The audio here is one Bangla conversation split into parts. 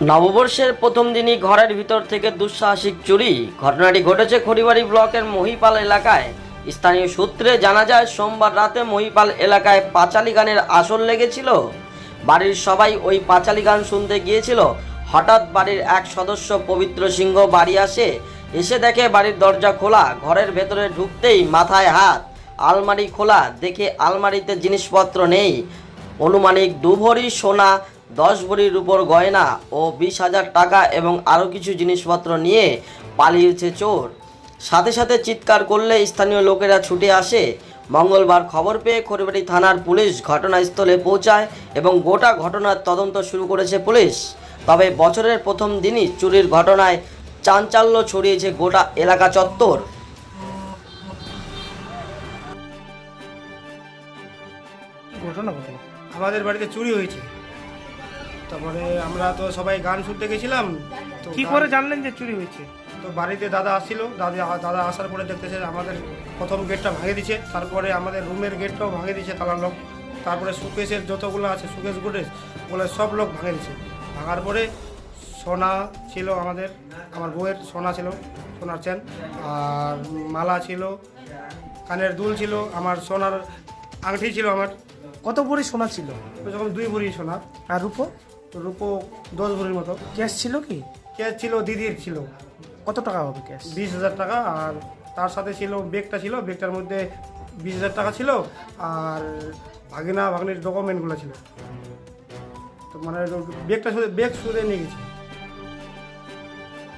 নববর্ষের প্রথম দিনই ঘরের ভিতর থেকে দুঃসাহসিক চুরি। ঘটনাটি ঘটেছে খড়িবাড়ি ব্লকের মহিপাল এলাকায়। স্থানীয় সূত্রে জানা যায়, সোমবার রাতে মহিপাল এলাকায় পাঁচালি গানের আসর লেগেছিল। বাড়ির সবাই ওই পাঁচালি গান শুনতে গিয়েছিল। হঠাৎ বাড়ির এক সদস্য পবিত্র সিংহ বাড়ি আসে। এসে দেখে বাড়ির দরজা খোলা, ঘরের ভেতরে ঢুকতেই মাথায় হাত। আলমারি খোলা, দেখে আলমারিতে জিনিসপত্র নেই। অনুমানিক দু ভরি সোনা দশ ভরির উপর গয়না ও বিশ হাজার টাকা এবং আরও কিছু জিনিসপত্র নিয়ে পালিয়েছে চোর। সাথে সাথে চিৎকার করলে স্থানীয় লোকেরা ছুটে আসে। মঙ্গলবার খবর পেয়ে খড়িবাড়ি থানার পুলিশ ঘটনাস্থলে পৌঁছায় এবং গোটা ঘটনার তদন্ত শুরু করেছে পুলিশ। তবে বছরের প্রথম দিনই চুরির ঘটনায় চাঞ্চাল্য ছড়িয়েছে গোটা এলাকা চত্বর। ঘটনা আমাদের বাড়িতে চুরি হয়েছে। তারপরে আমরা তো সবাই গান শুনতে গেছিলাম তো কি করে জানলেন যে চুরি হয়েছে? তো বাড়িতে দাদা আসছিল দাদা দাদা আসার পরে দেখতেছে আমাদের প্রথম গেটটা ভাঙে দিছে তারপরে আমাদের রুমের গেটটাও ভাঙে দিছে তালার লোক। তারপরে সুকেশের যতগুলো আছে সুকেশ গুটেশ ওগুলো সব লোক ভাঙে দিছে ভাঙার পরে সোনা ছিল আমাদের আমার বউয়ের সোনা ছিল সোনার চেন। আর মালা ছিল কানের দুল ছিল আমার সোনার আংটি ছিল আমার। কত ভরি সোনা ছিল? যখন দুই ভরি সোনা। আর রূপো? রূপো দশ ভরির মতো। ক্যাশ ছিল কি? ক্যাশ ছিল দিদির ছিল। কত টাকা হবে ক্যাশ? বিশ হাজার টাকা আর তার সাথে ছিল বেগটা ছিল বেগটার মধ্যে বিশ হাজার টাকা ছিল আর ভাগিনা ভাগনির ডকুমেন্টগুলো ছিল। তো মানে বেগটা শুধু বেগ শুধু নিয়ে গেছি।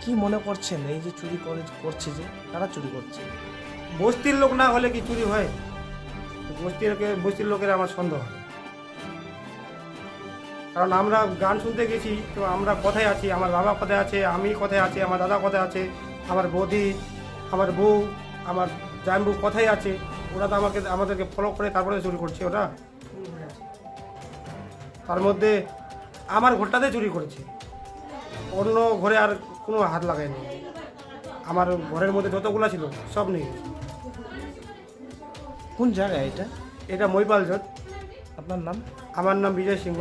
কি মনে করছেন এই যে চুরি করে করছে যে? তারা চুরি করছে? বস্তির লোক না হলে কি চুরি হয়? বস্তির বস্তির লোকের আমার সন্দেহ হয়। কারণ আমরা গান শুনতে গেছি তো আমরা কোথায় আছি? আমার বাবা কোথায় আছে? আমি কোথায় আছি? আমার দাদা কোথায় আছে? আমার বৌদি আমার বউ আমার জানবু কোথায় আছে? ওরা তো আমাকে আমাদেরকে ফলো করে তারপরে চুরি করছে ওটা তার মধ্যে আমার ঘরটাতে চুরি করেছে। অন্য ঘরে আর কোনো হাত লাগায়নি। আমার ঘরের মধ্যে যতগুলো ছিল সব নিয়ে গেছে। কোন জায়গায় এটা? এটা মহিপাল জট। আপনার নাম? আমার নাম বিজয় সিংহ।